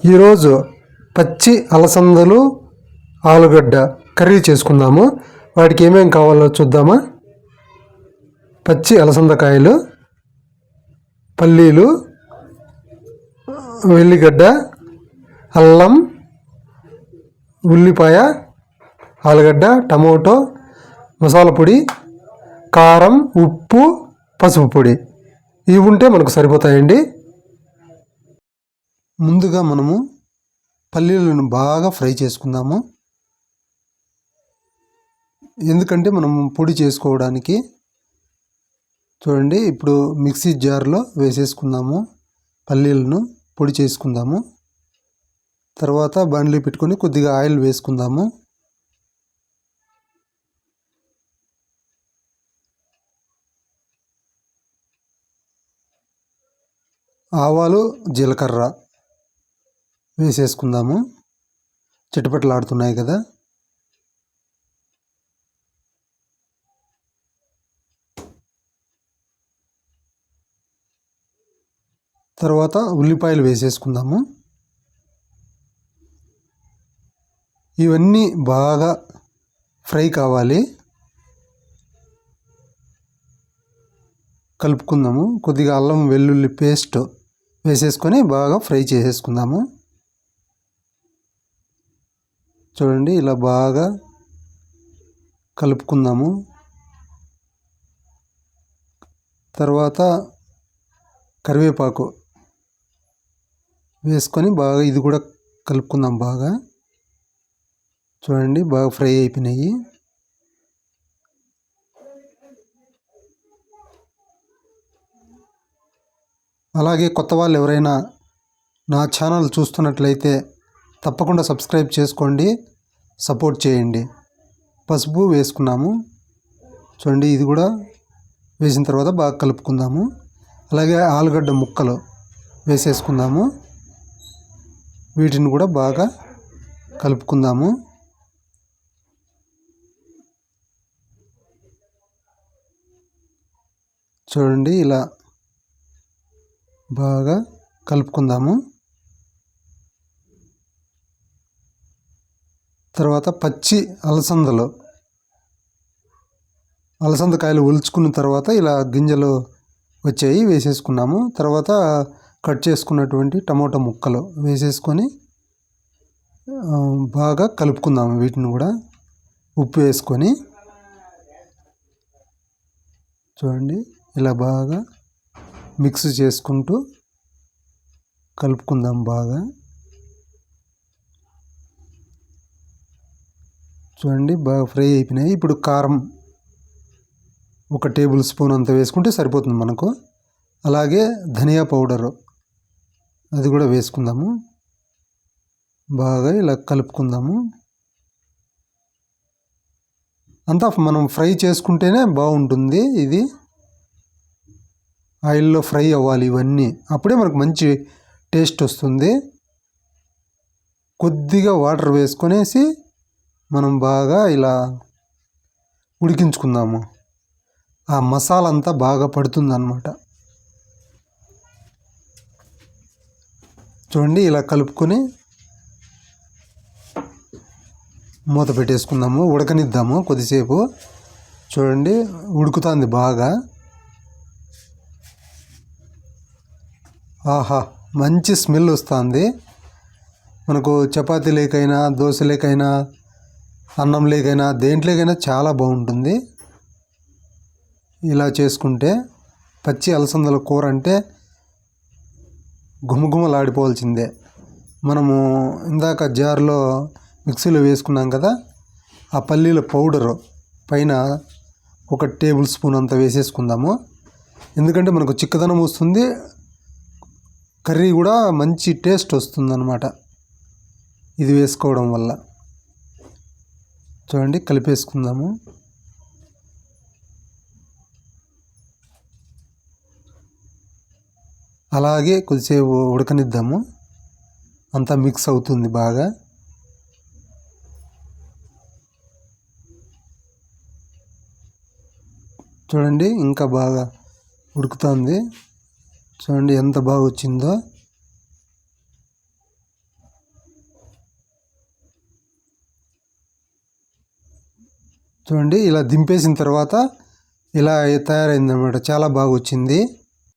ఈరోజు పచ్చి అలసందలు ఆలుగడ్డ కర్రీ చేసుకుందాము. వాటికి ఏమేం కావాలో చూద్దామా? పచ్చి అలసందకాయలు పల్లీలు వెల్లిగడ్డ అల్లం ఉల్లిపాయ ఆలుగడ్డ టమోటో మసాలా పొడి కారం ఉప్పు పసుపు పొడి. ఇవి ఉంటే మనకు సరిపోతాయండి. ముందుగా మనము పల్లీలను బాగా ఫ్రై చేసుకుందాము. ఎందుకంటే మనం పొడి చేసుకోవడానికి చూడండి ఇప్పుడు మిక్సీ జార్లో వేసేసుకుందాము. పల్లీలను పొడి చేసుకుందాము. తర్వాత బండ్లు పెట్టుకొని కొద్దిగా ఆయిల్ వేసుకుందాము. ఆవాలు జీలకర్ర వేసేసుకుందాము. చిటపటలాడుతున్నాయి కదా. తర్వాత ఉల్లిపాయలు వేసేసుకుందాము. ఇవన్నీ బాగా ఫ్రై కావాలి. కలుపుకుందాము. కొద్దిగా అల్లం వెల్లుల్లి పేస్ట్ వేసేసుకొని బాగా ఫ్రై చేసేసుకుందాము. చూడండి ఇలా బాగా కలుపుకుందాము. తర్వాత కరివేపాకు వేసుకొని బాగా ఇది కూడా కలుపుకుందాం బాగా. చూడండి బాగా ఫ్రై అయిపోయినాయి. అలాగే కొత్త వాళ్ళు ఎవరైనా నా ఛానల్ చూస్తున్నట్లయితే తప్పకుండా సబ్స్క్రైబ్ చేసుకోండి సపోర్ట్ చేయండి. పసుపు వేసుకున్నాము. చూడండి ఇది కూడా వేసిన తర్వాత బాగా కలుపుకుందాము. అలాగే ఆలుగడ్డ ముక్కలు వేసేసుకుందాము. వీటిని కూడా బాగా కలుపుకుందాము. చూడండి ఇలా బాగా కలుపుకుందాము. తర్వాత పచ్చి అలసందలు. అలసందకాయలు ఒలుచుకున్న తర్వాత ఇలా గింజలు వచ్చాయి వేసేసుకున్నాము. తర్వాత కట్ చేసుకున్నటువంటి టమోటా ముక్కలు వేసేసుకొని బాగా కలుపుకుందాము వీటిని కూడా. ఉప్పు వేసుకొని చూడండి ఇలా బాగా మిక్స్ చేసుకుంటూ కలుపుకుందాం బాగా. చూడండి బాగా ఫ్రై అయిపోయినాయి. ఇప్పుడు కారం ఒక టేబుల్ స్పూన్ అంత వేసుకుంటే సరిపోతుంది మనకు. అలాగే ధనియా పౌడరు అది కూడా వేసుకుందాము. బాగా ఇలా కలుపుకుందాము. అంతా మనం ఫ్రై చేసుకుంటేనే బాగుంటుంది ఇది. ఆయిల్లో ఫ్రై అవ్వాలి ఇవన్నీ. అప్పుడే మనకు మంచి టేస్ట్ వస్తుంది. కొద్దిగా వాటర్ వేసుకొనేసి మనం బాగా ఇలా ఉడికించుకుందాము. ఆ మసాలా అంతా బాగా పడుతుందన్నమాట. చూడండి ఇలా కలుపుకొని మూత పెట్టేసుకుందాము ఉడకనిద్దాము కొద్దిసేపు. చూడండి ఉడుకుతుంది బాగా. ఆహా మంచి స్మెల్ వస్తుంది. మనకు చపాతీలేకైనా దోశలేకైనా దోశ అన్నం దేంట్లోకైనా చాలా బాగుంటుంది. ఇలా చేసుకుంటే పచ్చి అలసందల కూర అంటే గుమగుమలాడిపోవాల్సిందే మనము ఇందాక జార్లో మిక్సీలో వేసుకున్నాం కదా ఆ పల్లీల పౌడరు పైన ఒక టేబుల్ స్పూన్ అంత వేసేసుకుందాము. ఎందుకంటే మనకు చిక్కదనం వస్తుంది కర్రీ కూడా మంచి టేస్ట్ వస్తుందన్నమాట. ఇది వేసుకోవడం వల్ల. చూడండి కలిపేసుకుందాము. అలాగే కొద్దిసేపు ఉడకనిద్దాము. అంతా మిక్స్ అవుతుంది బాగా. చూడండి ఇంకా బాగా ఉడుకుతుంది. చూడండి ఎంత బాగా వచ్చిందో చూడండి ఇలా దింపేసిన తర్వాత ఇలా తయారైందనమాట చాలా బాగా వచ్చింది